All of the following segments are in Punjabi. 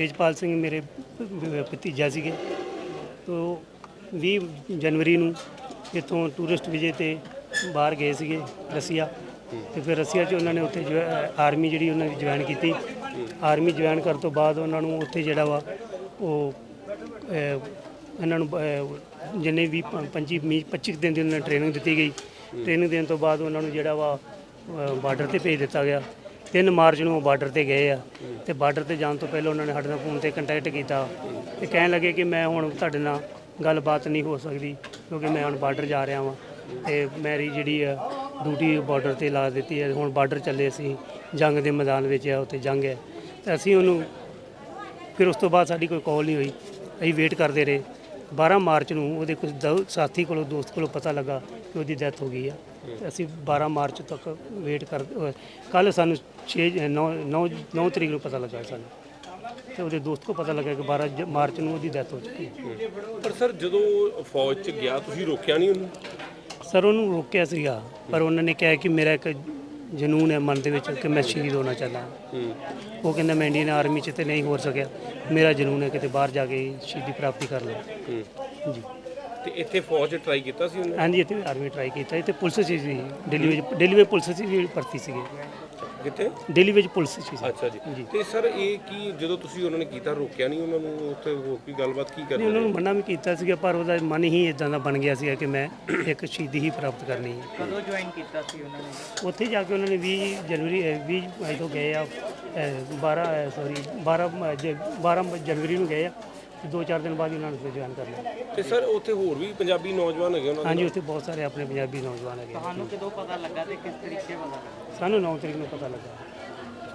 ਤੇਜਪਾਲ ਸਿੰਘ ਮੇਰੇ ਭਤੀਜਾ ਸੀਗੇ। ਤੋਂ 20 ਜਨਵਰੀ ਨੂੰ ਇੱਥੋਂ ਟੂਰਿਸਟ ਵਿਜੇ ਤੇ ਬਾਹਰ ਗਏ ਸੀਗੇ ਰਸੀਆ। ਤੇ ਫਿਰ ਰਸੀਆ 'ਚ ਉਹਨਾਂ ਨੇ ਉੱਥੇ ਜੋ ਆਰਮੀ ਜਿਹੜੀ ਉਹਨਾਂ ਦੀ ਜੁਆਇਨ ਕੀਤੀ। ਆਰਮੀ ਜੁਆਇਨ ਕਰਨ ਤੋਂ ਬਾਅਦ ਉਹਨਾਂ ਨੂੰ ਉੱਥੇ ਜਿਹੜਾ ਵਾ ਉਹ ਇਹਨਾਂ ਨੂੰ ਅਹ, ਜਿੰਨੇ ਵੀ 25 25 ਦਿਨ ਦੀ ਉਹਨਾਂ ਨੂੰ ਟ੍ਰੇਨਿੰਗ ਦਿੱਤੀ ਗਈ। ਟ੍ਰੇਨਿੰਗ ਦੇਣ ਤੋਂ ਬਾਅਦ ਉਹਨਾਂ ਨੂੰ ਜਿਹੜਾ ਵਾ ਬਾਰਡਰ ਤੇ ਭੇਜ ਦਿੱਤਾ ਗਿਆ। 3 ਮਾਰਚ ਨੂੰ ਉਹ ਬਾਰਡਰ ਤੇ ਗਏ ਆ। ਤੇ ਬਾਰਡਰ ਤੇ ਜਾਣ ਤੋਂ ਪਹਿਲਾਂ ਉਹਨਾਂ ਨੇ ਸਾਡੇ ਨਾਲ ਫੋਨ ਤੇ ਕੰਟੈਕਟ ਕੀਤਾ ਤੇ ਕਹਿਣ ਲੱਗੇ ਕਿ ਮੈਂ ਹੁਣ ਤੁਹਾਡੇ ਨਾਲ ਗੱਲਬਾਤ ਨਹੀਂ ਹੋ ਸਕਦੀ ਕਿਉਂਕਿ ਮੈਂ ਹੁਣ ਬਾਰਡਰ ਜਾ ਰਿਹਾ ਵਾਂ ਤੇ ਮੇਰੀ ਜਿਹੜੀ ਆ ਡਿਊਟੀ ਬਾਰਡਰ ਤੇ ਲਾ ਦਿੱਤੀ ਹੈ। ਹੁਣ ਬਾਰਡਰ ਚੱਲੇ ਅਸੀਂ, ਜੰਗ ਦੇ ਮੈਦਾਨ ਵਿੱਚ ਆ, ਉੱਥੇ ਜੰਗ ਹੈ। ਤੇ ਅਸੀਂ ਉਹਨੂੰ ਫਿਰ ਉਸ ਤੋਂ ਬਾਅਦ ਸਾਡੀ ਕੋਈ ਕਾਲ ਨਹੀਂ ਹੋਈ। ਅਸੀਂ ਵੇਟ ਕਰਦੇ ਰਹੇ। 12 ਮਾਰਚ ਨੂੰ ਉਹਦੇ ਕੁਝ ਦੋ- ਸਾਥੀ ਕੋਲੋਂ, ਦੋਸਤ ਕੋਲੋਂ ਪਤਾ ਲੱਗਾ ਕਿ ਉਹਦੀ ਡੈਥ ਹੋ ਗਈ ਆ। ਤੇ ਅਸੀਂ 12 ਮਾਰਚ ਤੱਕ ਵੇਟ ਕਰ ਕੱਲ ਸਾਨੂੰ 6 9 9 9 ਤਰੀਕ ਨੂੰ ਪਤਾ ਲੱਗਾ ਸਾਨੂੰ। ਤੇ ਉਹਦੇ ਦੋਸਤ ਕੋ ਪਤਾ ਲੱਗਾ ਕਿ 12 ਜ- ਮਾਰਚ ਨੂੰ ਉਹਦੀ ਡੈਥ ਹੋ ਚੁੱਕੀ ਹੈ। ਪਰ ਸਰ ਜਦੋਂ ਫੌਜ 'ਚ ਗਿਆ ਤੁਸੀਂ ਰੋਕਿਆ ਨਹੀਂ ਉਹਨੂੰ? ਸਰ ਉਹਨੂੰ ਰੋਕਿਆ ਸੀਗਾ ਪਰ ਉਹਨਾਂ ਨੇ ਕਿਹਾ ਕਿ ਮੇਰਾ ਇੱਕ ਜਨੂਨ ਹੈ ਮਨ ਦੇ ਵਿੱਚ ਕਿ ਮੈਂ ਸ਼ਹੀਦ ਹੋਣਾ ਚਾਹੁੰਦਾ। ਉਹ ਕਹਿੰਦਾ ਮੈਂ ਇੰਡੀਅਨ ਆਰਮੀ 'ਚ ਤੇ ਨਹੀਂ ਹੋ ਸਕਿਆ। ਮੇਰਾ ਜਨੂਨ ਹੈ ਕਿਤੇ ਬਾਹਰ ਜਾ ਕੇ ਸ਼ਹੀਦੀ ਪ੍ਰਾਪਤੀ ਕਰ ਲਾਂ। ਹੂੰ। ਜੀ। ਤੇ ਇੱਥੇ ਫੌਜ ਟਰਾਈ ਕੀਤਾ ਸੀ ਉਹਨੇ? ਹਾਂਜੀ ਇੱਥੇ ਆਰਮੀ ਟਰਾਈ ਕੀਤਾ। ਇੱਥੇ ਪੁਲਿਸ 'ਚ ਸੀ ਦਿੱਲੀ ਵਿੱਚ ਦਿੱਲੀ ਵਿੱਚ ਪੁਲਿਸ 'ਚ ਵੀ ਭਰਤੀ ਸੀਗੇ। ਕਿੱਥੇ? ਦਿੱਲੀ ਵਿੱਚ ਪੁਲਿਸ 'ਚ ਸੀ ਅੱਛਾ ਜੀ। ਤੇ ਸਰ ਇਹ ਕੀ ਜਦੋਂ ਤੁਸੀਂ ਉਹਨਾਂ ਨੇ ਕੀਤਾ ਰੋਕਿਆ ਨਹੀਂ ਉਹਨਾਂ ਨੂੰ? ਉੱਥੇ ਹੋਰ ਕੀ ਗੱਲਬਾਤ ਕੀ ਨਹੀਂ ਕਰਦੇ ਉਹਨਾਂ ਨੂੰ ਮਨਾ ਵੀ ਕੀਤਾ ਸੀਗਾ ਪਰ ਉਹਦਾ ਮਨ ਹੀ ਇਦਾਂ ਦਾ ਬਣ ਗਿਆ ਸੀਗਾ ਕਿ ਮੈਂ ਇੱਕ ਸ਼ਹੀਦੀ ਹੀ ਪ੍ਰਾਪਤ ਕਰਨੀ ਹੈ। ਕਦੋਂ ਜੁਆਇਨ ਕੀਤਾ ਸੀ ਉਹਨਾਂ ਨੇ? ਉੱਥੇ ਜਾ ਕੇ ਉਹਨਾਂ ਨੇ 20 ਜਨਵਰੀ ਅਹ 20 ਮਈ ਤੋਂ ਗਏ ਆ ਅਹ 12 ਸੌਰੀ 12 ਮ- ਜ- 12 ਜਨਵਰੀ ਨੂੰ ਗਏ ਆ। ਤੇ ਦੋ ਚਾਰ ਦਿਨ ਬਾਅਦ ਹੀ ਉਹਨਾਂ ਨੇ ਜੁਆਇਨ ਕਰ ਲਿਆ। ਤੇ ਸਰ ਉੱਥੇ ਹੋਰ ਵੀ ਪੰਜਾਬੀ ਨੌਜਵਾਨ ਹੈਗੇ ਉਹਨਾਂ ਦੇ ਹਾਂਜੀ ਉੱਥੇ ਬਹੁਤ ਸਾਰੇ ਆਪਣੇ ਪੰਜਾਬੀ ਨੌਜਵਾਨ ਹੈਗੇ ਆ। ਤੁਹਾਨੂੰ ਕਦੋਂ ਪਤਾ ਲੱਗਾ ਤੇ ਕਿਸ ਤਰੀਕੇ ਪਤਾ ਲੱਗਾ? ਸਾਨੂੰ 9 ਤਰੀਕ ਨੂੰ ਪਤਾ ਲੱਗਾ।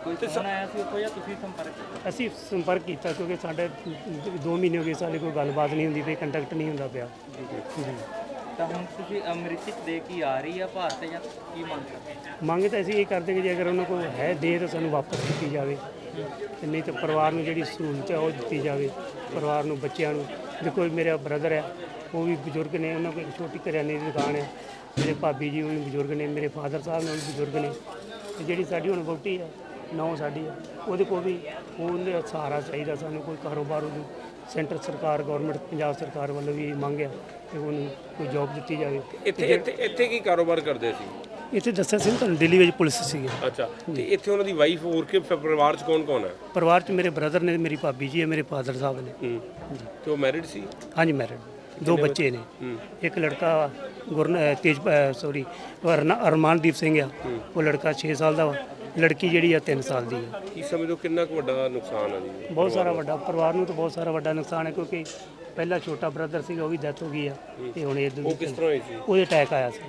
ਕੋਈ ਫੋਨ ਆਇਆ ਸੀ ਉੱਥੋਂ ਜਾਂ ਤੁਸੀਂ ਸੰਪਰਕ ਕੀਤਾ? ਅਸੀਂ ਸੰਪਰਕ ਕੀਤਾ ਕਿਉਂਕਿ ਸਾਡੇ 2 ਮਹੀਨੇ ਹੋ ਗਏ ਸਾਡੇ ਕੋਈ ਗੱਲਬਾਤ ਨਹੀਂ ਹੁੰਦੀ ਪਈ ਕੰਟੈਕਟ ਨਹੀਂ ਹੁੰਦਾ ਪਿਆ। ਜੀ। ਤਾਂ ਹੁਣ ਤੁਸੀਂ ਅੰਮ੍ਰਿਤਿਕ ਦੇ ਕੀ ਆ ਰਹੀ ਆ ਭਾਰਤ ਜਾਂ ਕੀ ਮੰਗ ਕਰਦੇ ਮੰਗ ਤਾਂ ਅਸੀਂ ਇਹ ਕਰਦੇ ਕਿ ਜੇ ਅਗਰ ਉਹਨਾਂ ਕੋਲ ਹੈ ਦੇ ਤਾਂ ਸਾਨੂੰ ਵਾਪਸ ਦਿੱਤੀ ਜਾਵੇ। ਤੇ ਨਹੀਂ ਤਾਂ ਪਰਿਵਾਰ ਨੂੰ ਜਿਹੜੀ ਸਹੂਲਤ ਹੈ ਉਹ ਦਿੱਤੀ ਜਾਵੇ ਪਰਿਵਾਰ ਨੂੰ ਬੱਚਿਆਂ ਨੂੰ। ਦੇਖੋ ਮੇਰਾ ਬ੍ਰਦਰ ਹੈ ਉਹ ਵੀ ਬਜ਼ੁਰਗ ਨੇ ਉਹਨਾਂ ਕੋਲ ਇੱਕ ਛੋਟੀ ਕਰਿਆਨੇ ਦੀ ਦੁਕਾਨ ਹੈ। ਮੇਰੇ ਭਾਬੀ ਜੀ ਉਹ ਵੀ ਬਜ਼ੁਰਗ ਨੇ ਮੇਰੇ ਫਾਦਰ ਸਾਹਿਬ ਨੇ ਉਹ ਵੀ ਬਜ਼ੁਰਗ ਨੇ। ਤੇ ਜਿਹੜੀ ਸਾਡੀ ਹੁਣ ਵਹੁਟੀ ਹੈ ਨੌ ਸਾਡੀ ਹੈ ਉਹਦੇ ਕੋਲ ਵੀ ਉਹਨੇ ਸਹਾਰਾ ਚਾਹੀਦਾ ਸਾਨੂੰ ਕੋਈ ਕਾਰੋਬਾਰ ਉਹਨੂੰ ਸੈਂਟਰ ਸਰਕਾਰ ਗਵਰਨਮੈਂਟ ਪੰਜਾਬ ਸਰਕਾਰ ਵੱਲੋਂ ਵੀ ਇਹ ਮੰਗ ਹੈ ਕਿ ਉਹਨੂੰ ਕੋਈ ਜੌਬ ਦਿੱਤੀ ਜਾਵੇ। ਇੱਥੇ ਇੱਥੇ ਇੱਥੇ ਕੀ ਕਾਰੋਬਾਰ ਕਰਦੇ ਸੀ? ਇੱਥੇ ਦੱਸਿਆ ਸੀ ਨਾ ਤੁਹਾਨੂੰ ਦਿੱਲੀ ਵਿੱਚ ਪੁਲਿਸ ਸੀਗੀ। ਅੱਛਾ ਤੇ ਇੱਥੇ ਉਹਨਾਂ ਦੀ ਵਾਈਫ ਹੋਰ ਕੇ ਪ- ਪਰਿਵਾਰ 'ਚ ਕੌਣ ਕੌਣ ਹੈ? ਪਰਿਵਾਰ 'ਚ ਮੇਰੇ ਬ੍ਰਦਰ ਨੇ ਮੇਰੀ ਭਾਬੀ ਜੀ ਹੈ ਮੇਰੇ ਫਾਦਰ ਸਾਹਿਬ ਨੇ। ਹੂੰ ਤੇ ਉਹ ਮੈਰਿਡ ਸੀ? ਹਾਂਜੀ ਮੈਰਿਡ ਦੋ ਬੱਚੇ ਨੇ। ਇੱਕ ਲੜਕਾ ਗੁਰਨ ਤੇਜ ਸੌਰੀ ਅਰਮਾਨਦੀਪ ਸਿੰਘ ਆ। ਉਹ ਲੜਕਾ 6 ਸਾਲ ਦਾ ਵਾ। ਲੜਕੀ ਜਿਹੜੀ ਆ 3 ਸਾਲ ਦੀ ਆ। ਕੀ ਸਮਝੋ ਕਿੰਨਾ ਕੁ ਵੱਡਾ ਨੁਕਸਾਨ ਹੈ ਜੀ? ਬਹੁਤ ਸਾਰਾ ਵੱਡਾ ਪਰਿਵਾਰ ਨੂੰ ਤਾਂ ਬਹੁਤ ਸਾਰਾ ਵੱਡਾ ਨੁਕਸਾਨ ਹੈ ਕਿਉਂਕਿ ਪਹਿਲਾ ਛੋਟਾ ਬ੍ਰਦਰ ਸੀਗਾ ਉਹ ਵੀ ਡੈਥ ਹੋ ਗਈ ਆ। ਤੇ ਹੁਣ ਇਹ ਉਹ ਕਿਸ ਤਰ੍ਹਾਂ ਹੋਈ ਸੀ? ਉਹਦੇ ਅਟੈਕ ਆਇਆ ਸੀ।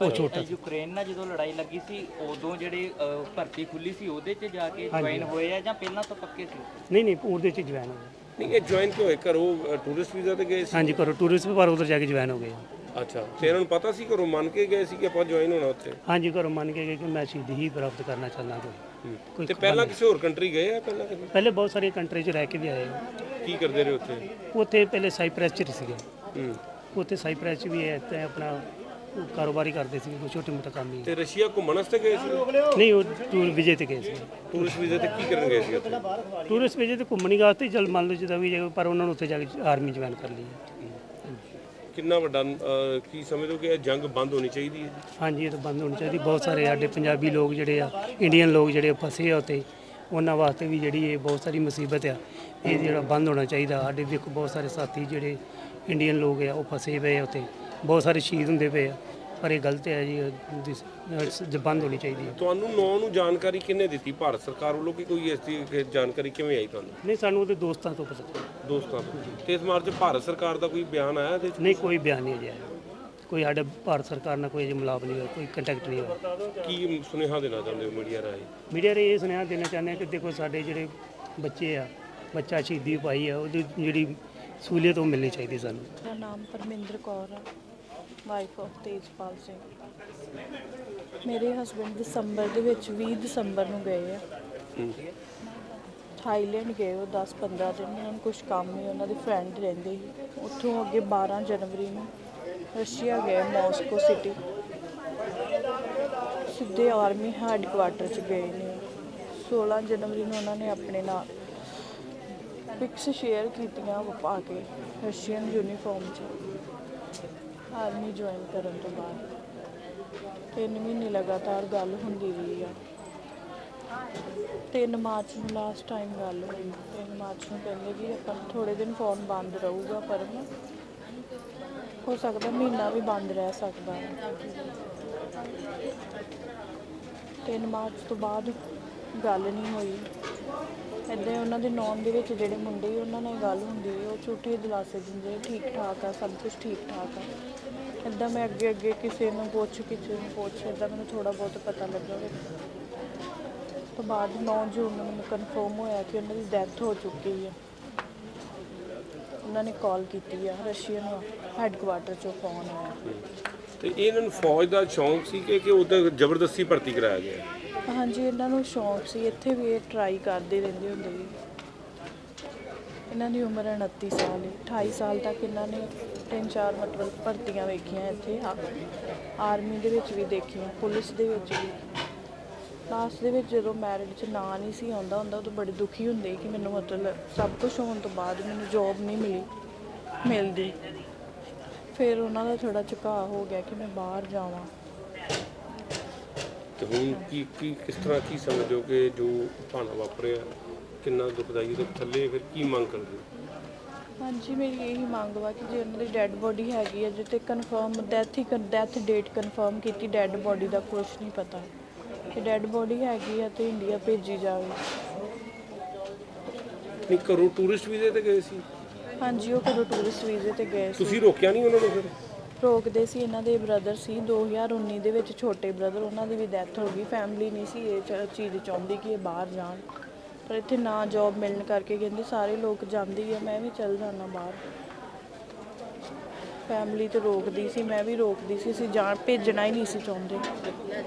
ਉਹ ਛੋਟਾ ਯੂਕਰੇਨ ਨਾਲ ਜਦੋਂ ਲੜਾਈ ਲੱਗੀ ਸੀ ਉਦੋਂ ਜਿਹੜੇ ਭਰਤੀ ਖੁੱਲੀ ਸੀ ਉਹਦੇ 'ਚ ਜਾ ਕੇ ਜੁਆਇਨ ਹੋਏ ਆ ਜਾਂ ਪਹਿਲਾਂ ਤੋਂ ਪੱਕੇ ਸੀ? ਨਹੀਂ ਨਹੀਂ ਉਹਦੇ 'ਚ ਜੁਆਇਨ ਹੋ ਨਹੀਂ ਇਹ ਜੁਆਇਨ ਕਿਉਂ ਹੋਏ? ਘਰੋਂ ਟੂਰਿਸਟ ਵੀਜ਼ਾ ਤੇ ਗਏ ਸੀ? ਹਾਂਜੀ ਕਰੋ ਟੂਰਿਸਟ ਪਰ ਉਧਰ ਜਾ ਕੇ ਜੁਆਇਨ ਹੋ ਗਏ ਅੱਛਾ। ਤੇ ਇਹਨਾਂ ਨੂੰ ਪਤਾ ਸੀ ਘਰੋਂ ਮੰਨ ਕੇ ਗਏ ਸੀ ਕਿ ਆਪਾਂ ਜੁਆਇਨ ਹੋਣਾ ਉੱਥੇ? ਹਾਂਜੀ ਘਰੋਂ ਮੰਨ ਕੇ ਗਏ ਕਿ ਮੈਂ ਸ਼ਹੀਦੀ ਹੀ ਪ੍ਰਾਪਤ ਕਰਨਾ ਚਾਹੁੰਦਾ ਕੋਈ ਕੋਈ ਤੇ ਪਹਿਲਾਂ ਕਿਸੇ ਹੋਰ ਕੰਟਰੀ ਗਏ ਆ ਪਹਿਲਾਂ ਕਦੇ? ਪਹਿਲੇ ਬਹੁਤ ਸਾਰੀਆਂ ਕੰਟਰੀ 'ਚ ਰਹਿ ਕੇ ਵੀ ਆਏ ਆ। ਕੀ ਕਰਦੇ ਰਹੇ ਉੱਥੇ? ਉੱਥੇ ਪਹਿਲੇ ਸਾਈਪ੍ਰੈਸ 'ਚ ਸੀਗੇ। ਹੂੰ। ਉੱਥੇ ਸਾਈਪ੍ਰੈਸ 'ਚ ਵੀ ਤੇ ਆਪਣਾ ਕਾਰੋਬਾਰੀ ਕਰਦੇ ਸੀ ਕੋਈ ਛੋਟੇ ਮੋਟਾ ਕੰਮ ਹੀ ਤੇ ਰਸ਼ੀਆ ਘੁੰਮਣ ਵਾਸਤੇ ਗਏ ਸੀ? ਨਹੀਂ ਉਹ ਟੂਰ ਵਿਜੇ ਤੇ ਗਏ ਸੀ। ਟੂਰਿਸਟ ਵੀਜ਼ਾ ਤੇ ਕੀ ਕਰਨ ਗਏ ਸੀ ਉੱਥੇ? ਟੂਰਿਸਟ ਵਿਜੇ ਤੇ ਘੁੰਮਣ ਹੀ ਵਾਸਤੇ ਚਲ ਮੰਨ ਲਓ ਜਿੱਦਾਂ ਵੀ ਜੇ ਪਰ ਉਹਨਾਂ ਨੂੰ ਉੱਥੇ ਜਾ ਕੇ ਆਰਮੀ ਜੁਆਇਨ ਕਰ ਲਈ। ਕਿੰਨਾ ਵੱਡਾ ਅਹ, ਕੀ ਸਮਝੋ ਕਿ ਇਹ ਜੰਗ ਬੰਦ ਹੋਣੀ ਚਾਹੀਦੀ ਹੈ ਹਾਂਜੀ ਇਹ ਤਾਂ ਬੰਦ ਹੋਣੀ ਚਾਹੀਦੀ। ਬਹੁਤ ਸਾਰੇ ਸਾਡੇ ਪੰਜਾਬੀ ਲੋਕ ਜਿਹੜੇ ਆ ਇੰਡੀਅਨ ਲੋਕ ਜਿਹੜੇ ਫਸੇ ਆ ਉੱਥੇ। ਉਹਨਾਂ ਵਾਸਤੇ ਵੀ ਜਿਹੜੀ ਇਹ ਬਹੁਤ ਸਾਰੀ ਮੁਸੀਬਤ ਆ ਇਹ ਜਿਹੜਾ ਬੰਦ ਹੋਣਾ ਚਾਹੀਦਾ। ਸਾਡੇ ਦੇਖੋ ਬਹੁਤ ਸਾਰੇ ਸਾਥੀ ਜਿਹੜੇ ਇੰਡੀਅਨ ਲੋਕ ਆ ਉਹ ਫਸੇ ਪਏ ਆ ਉੱਥੇ। ਬਹੁਤ ਸਾਰੇ ਸ਼ਹੀਦ ਹੁੰਦੇ ਪਏ ਆ ਪਰ ਇਹ ਗਲਤ ਹੈ ਜੀ ਬੰਦ ਹੋਣੀ ਚਾਹੀਦੀ ਹੈ। ਤੁਹਾਨੂੰ ਨੌ ਨੂੰ ਜਾਣਕਾਰੀ ਕਿਹਨੇ ਦਿੱਤੀ? ਭਾਰਤ ਸਰਕਾਰ ਵੱਲੋਂ ਕਿ ਕੋਈ ਇਸ ਦੀ ਜਾਣਕਾਰੀ ਕਿਵੇਂ ਆਈ ਤੁਹਾਨੂੰ? ਨਹੀਂ ਸਾਨੂੰ ਉਹਦੇ ਦੋਸਤਾਂ ਤੋਂ ਪਤਾ। ਦੋਸਤਾਂ ਤੋਂ। ਤੇ ਇਸ ਮਾਰਚ ਭਾਰਤ ਸਰਕਾਰ ਦਾ ਕੋਈ ਬਿਆਨ ਆਇਆ ਇਹਦੇ? ਨਹੀਂ ਕੋਈ ਬਿਆਨ ਨਹੀਂ ਆਇਆ। ਕੋਈ ਸਾਡੇ ਭਾਰਤ ਸਰਕਾਰ ਨਾਲ ਕੋਈ ਅਜੇ ਮਿਲਾਪ ਨਹੀਂ ਹੋਇਆ ਕੋਈ ਕੰਟੈਕਟ ਨਹੀਂ ਹੋਇਆ। ਕੀ ਸੁਨੇਹਾ ਦੇਣਾ ਚਾਹੁੰਦੇ ਹੋ ਮੀਡੀਆ ਰਾਹੀਂ? ਮੀਡੀਆ ਰੇ ਇਹ ਸੁਨੇਹਾ ਦੇਣਾ ਚਾਹੁੰਦੇ ਹਾਂ ਕਿ ਦੇਖੋ ਸਾਡੇ ਜਿਹੜੇ ਬੱਚੇ ਆ ਬੱਚਾ ਸ਼ਹੀਦੀ ਪਾਈ ਆ ਉਹਦੀ ਜਿਹੜੀ ਸਹੂਲੀਅਤ ਉਹ ਮਿਲਣੀ ਚਾਹੀਦੀ ਸਾਨੂੰ। ਮੇਰਾ ਨਾਮ ਪਰਮਿੰਦਰ ਕੌਰ ਹੈ ਵਾਈਫ ਆਫ ਤੇਜਪਾਲ ਸਿੰਘ। ਮੇਰੇ ਹਸਬੰਡ ਦਸੰਬਰ ਦੇ ਵਿੱਚ 20 ਦਸੰਬਰ ਨੂੰ ਗਏ ਆ। ਥਾਈਲੈਂਡ ਗਏ ਉਹ 10-15 ਦਿਨ ਉਹਨਾਂ ਨੂੰ ਕੁਝ ਕੰਮ ਹੀ ਉਹਨਾਂ ਦੇ ਫਰੈਂਡ ਰਹਿੰਦੇ ਸੀ। ਉੱਥੋਂ ਅੱਗੇ 12 ਜਨਵਰੀ ਨੂੰ ਰਸ਼ੀਆ ਗਏ ਮਾਸਕੋ ਸਿਟੀ। ਸਿੱਧੇ ਆਰਮੀ ਹੈੱਡਕੁਆਟਰ ਚ ਗਏ ਨੇ। 16 ਜਨਵਰੀ ਨੂੰ ਉਹਨਾਂ ਨੇ ਆਪਣੇ ਨਾਲ ਪਿਕਸ ਸ਼ੇਅਰ ਕੀਤੀਆਂ ਉਹ ਪਾ ਕੇ ਰਸ਼ੀਅਨ ਯੂਨੀਫਾਰਮ 'ਚ। ਆਰਮੀ ਜੁਆਇਨ ਕਰਨ ਤੋਂ ਬਾਅਦ। ਤਿੰਨ ਮਹੀਨੇ ਲਗਾਤਾਰ ਗੱਲ ਹੁੰਦੀ ਰਹੀ ਆ। 3 ਮਾਰਚ ਨੂੰ ਲਾਸਟ ਟਾਈਮ ਗੱਲ ਹੋਈ। 3 ਮਾਰਚ ਨੂੰ ਕਹਿੰਦੇ ਕਿ ਆਪਾਂ ਥੋੜੇ ਦਿਨ ਫੋਨ ਬੰਦ ਰਹੂਗਾ ਪਰ ਹੋ ਸਕਦਾ, ਮਹੀਨਾ ਵੀ ਬੰਦ ਰਹਿ ਸਕਦਾ। ਹੈ 3 ਮਾਰਚ ਤੋਂ ਬਾਅਦ ਗੱਲ ਨਹੀਂ ਹੋਈ। ਇੱਦਾਂ ਉਹਨਾਂ ਦੇ ਨੌਨ ਦੇ ਵਿੱਚ ਜਿਹੜੇ ਮੁੰਡੇ ਉਹਨਾਂ ਨਾਲ ਗੱਲ ਹੁੰਦੀ ਉਹ ਝੂਠੇ ਦਿਲਾਸੇ ਦਿੰਦੇ ਠੀਕ ਠਾਕ ਆ, ਸਭ ਕੁਝ ਠੀਕ ਠਾਕ ਆ। ਇੱਦਾਂ ਮੈਂ ਅੱਗੇ ਅੱਗੇ ਕਿਸੇ ਨੂੰ ਪੁੱਛ, ਕਿਸੇ ਨੂੰ ਪੁੱਛ ਇੱਦਾਂ ਮੈਨੂੰ ਥੋੜਾ ਬਹੁਤ ਪਤਾ ਲੱਗਾ ਵੀ। ਉਸ ਤੋਂ ਬਾਅਦ 9 ਜੂਨ ਨੂੰ ਮੈਨੂੰ ਕਨਫਰਮ ਹੋਇਆ ਕਿ ਉਹਨਾਂ ਦੀ ਡੈਥ ਹੋ ਚੁੱਕੀ ਹੈ ਉਹਨਾਂ ਨੇ ਕਾਲ ਕੀਤੀ ਆ ਰਸ਼ੀਅਨ ਹੈੱਡਕੁਆਟਰ ਚੋਂ ਫੋਨ ਆਇਆ। ਤੇ ਇਹ ਇਹਨਾਂ ਨੂੰ ਫੌਜ ਦਾ ਸ਼ੌਂਕ ਸੀ ਕਿ ਕਿ ਉਹਦਾ ਜ਼ਬਰਦਸਤੀ ਭਰਤੀ ਕਰਾਇਆ ਗਿਆ? ਹਾਂਜੀ ਇਹਨਾਂ ਨੂੰ ਸ਼ੌਂਕ ਸੀ ਇੱਥੇ ਵੀ ਇਹ ਟਰਾਈ ਕਰਦੇ ਰਹਿੰਦੇ ਹੁੰਦੇ ਸੀ। ਇਹਨਾਂ ਦੀ ਉਮਰ 29 ਸਾਲ ਹੈ 28 ਸਾਲ ਤੱਕ ਇਹਨਾਂ ਨੇ ਤਿੰਨ ਚਾਰ ਮਤਲਬ ਭਰਤੀਆਂ ਵੇਖੀਆਂ ਇੱਥੇ। ਆਰਮੀ ਦੇ ਵਿੱਚ ਵੀ ਦੇਖੀਆਂ ਪੁਲਿਸ ਦੇ ਵਿੱਚ ਵੀ। ਲਾਸਟ ਦੇ ਵਿੱਚ ਜਦੋਂ ਮੈਰਿਡ 'ਚ ਨਾਂ ਨਹੀਂ ਸੀ ਆਉਂਦਾ ਹੁੰਦਾ ਉਦੋਂ ਬੜੇ ਦੁਖੀ ਹੁੰਦੇ ਕਿ ਮੈਨੂੰ ਮਤਲਬ ਸਭ ਕੁਝ ਹੋਣ ਤੋਂ ਬਾਅਦ ਮੈਨੂੰ ਜੌਬ ਨਹੀਂ ਮਿਲੀ ਮਿਲਦੀ। ਫਿਰ ਉਹਨਾਂ ਦਾ ਥੋੜਾ ਝੁਕਾਅ ਹੋ ਗਿਆ ਕਿ ਮੈਂ ਬਾਹਰ ਜਾਵਾਂ। ਤੇ ਹੁਣ ਕੀ ਕੀ ਕਿਸ ਤਰ੍ਹਾਂ ਕੀ ਸਮਝਦੇ ਹੋ ਕਿ ਜੋ ਭਾਣਾ ਵਾਪਰਿਆ ਕਿੰਨਾ ਦੁਖਦਾਈ ਉਹਦੇ ਥੱਲੇ ਫਿਰ ਕੀ ਮੰਗ ਕਰਦੇ ਹੋ? ਹਾਂਜੀ ਮੇਰੀ ਇਹੀ ਮੰਗ ਵਾ ਕਿ ਜੇ ਉਹਨਾਂ ਦੀ ਡੈੱਡ ਬੋਡੀ ਹੈਗੀ ਹੈ ਜੇ ਤੇ ਕਨਫਰਮ ਡੈਥ ਹੀ ਡੈਥ ਡੇਟ ਕਨਫਰਮ ਕੀਤੀ ਡੈੱਡ ਬੋਡੀ ਦਾ ਕੁਝ ਨਹੀਂ ਪਤਾ। ਕਿ ਡੈੱਡ ਬੋਡੀ ਹੈਗੀ ਹੈ ਤੇ ਇੰਡੀਆ ਭੇਜੀ ਜਾਵੇ। ਨਹੀਂ ਘਰੋਂ ਟੂਰਿਸਟ ਵੀਜ਼ੇ ਤੇ ਗਏ ਸੀ? ਹਾਂਜੀ ਉਹ ਕਦੋਂ ਟੂਰਿਸਟ ਵੀਜ਼ੇ ਤੇ ਗਏ ਸੀ। ਤੁਸੀਂ ਰੋਕਿਆ ਨਹੀਂ ਉਹਨਾਂ ਨੂੰ ਫਿਰ? ਰੋਕਦੇ ਸੀ ਇਹਨਾਂ ਦੇ ਬ੍ਰਦਰ ਸੀ। 2019 ਦੇ ਵਿੱਚ ਛੋਟੇ ਬ੍ਰਦਰ ਉਹਨਾਂ ਦੀ ਵੀ ਡੈਥ ਹੋ ਗਈ। ਫੈਮਿਲੀ ਨਹੀਂ ਸੀ ਇਹ ਚ- ਚੀਜ਼ ਚਾਹੁੰਦੀ ਕਿ ਇਹ ਬਾਹਰ ਜਾਣ। ਪਰ ਇੱਥੇ ਨਾ ਜੌਬ ਮਿਲਣ ਕਰਕੇ ਕਹਿੰਦੇ ਸਾਰੇ ਲੋਕ ਜਾਂਦੇ ਆ ਮੈਂ ਵੀ ਚੱਲ ਜਾਣਾ ਬਾਹਰ। ਫੈਮਿਲੀ ਤੇ ਰੋਕਦੀ ਸੀ ਮੈਂ ਵੀ ਰੋਕਦੀ ਸੀ। ਅਸੀਂ ਜਾਣ ਭੇਜਣਾ ਹੀ ਨਹੀਂ ਸੀ ਚਾਹੁੰਦੇ।